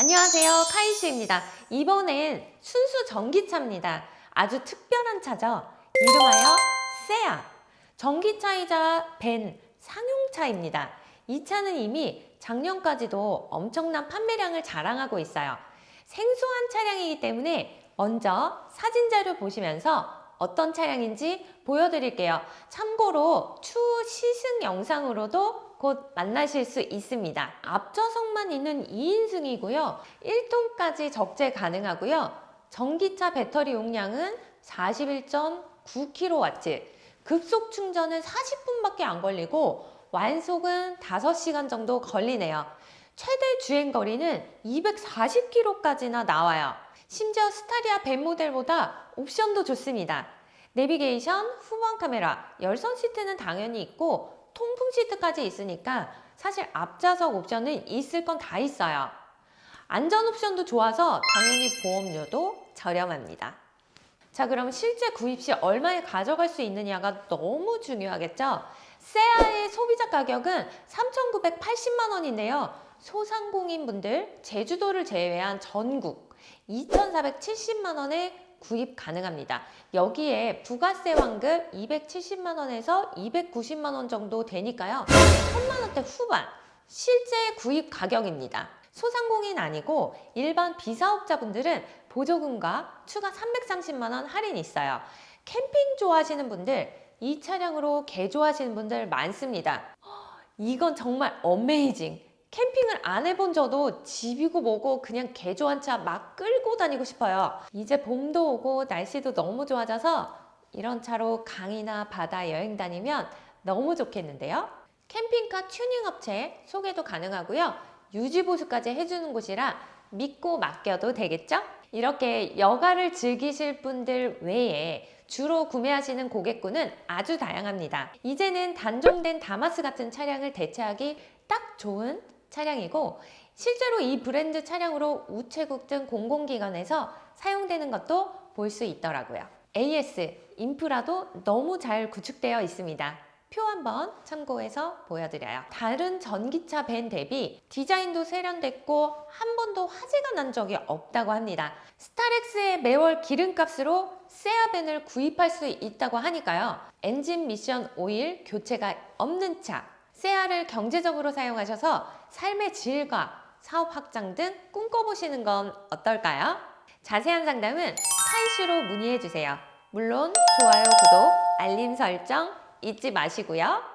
안녕하세요. 카이슈입니다. 이번엔 순수 전기차입니다. 아주 특별한 차죠. 이름하여 세아. 전기차이자 벤 상용차입니다. 이 차는 이미 작년까지도 엄청난 판매량을 자랑하고 있어요. 생소한 차량이기 때문에 먼저 사진 자료 보시면서 어떤 차량인지 보여드릴게요. 참고로 추후 시승 영상으로도 곧 만나실 수 있습니다. 앞좌석만 있는 2인승이고요. 1톤까지 적재 가능하고요. 전기차 배터리 용량은 41.9kW. 급속 충전은 40분밖에 안 걸리고 완속은 5시간 정도 걸리네요. 최대 주행 거리는 240km까지나 나와요. 심지어 스타리아 벤 모델보다 옵션도 좋습니다. 내비게이션, 후방 카메라, 열선 시트는 당연히 있고 통풍 시트까지 있으니까 사실 앞좌석 옵션은 있을 건 다 있어요. 안전 옵션도 좋아서 당연히 보험료도 저렴합니다. 자, 그럼 실제 구입 시 얼마에 가져갈 수 있느냐가 너무 중요하겠죠? 세아의 소비자 가격은 3,980만 원인데요. 소상공인 분들, 제주도를 제외한 전국 2,470만 원에 구입 가능합니다. 여기에 부가세 환급 270만 원에서 290만 원 정도 되니까요. 1,000만 원대 후반 실제 구입 가격입니다. 소상공인 아니고 일반 비사업자분들은 보조금과 추가 330만 원 할인 있어요. 캠핑 좋아하시는 분들, 이 차량으로 개조하시는 분들 많습니다. 이건 정말 어메이징. 캠핑을 안 해본 저도 집이고 뭐고 그냥 개조한 차 막 끌고 다니고 싶어요. 이제 봄도 오고 날씨도 너무 좋아져서 이런 차로 강이나 바다 여행 다니면 너무 좋겠는데요. 캠핑카 튜닝 업체 소개도 가능하고요. 유지 보수까지 해주는 곳이라 믿고 맡겨도 되겠죠? 이렇게 여가를 즐기실 분들 외에 주로 구매하시는 고객군은 아주 다양합니다. 이제는 단종된 다마스 같은 차량을 대체하기 딱 좋은 차량이고 실제로 이 브랜드 차량으로 우체국 등 공공기관에서 사용되는 것도 볼 수 있더라고요. AS, 인프라도 너무 잘 구축되어 있습니다. 표 한번 참고해서 보여드려요. 다른 전기차 벤 대비 디자인도 세련됐고 한 번도 화재가 난 적이 없다고 합니다. 스타렉스의 매월 기름값으로 세아벤을 구입할 수 있다고 하니까요. 엔진 미션 오일 교체가 없는 차, 세아를 경제적으로 사용하셔서 삶의 질과 사업 확장 등 꿈꿔보시는 건 어떨까요? 자세한 상담은 카이슈로 문의해 주세요. 물론 좋아요, 구독, 알림 설정 잊지 마시고요.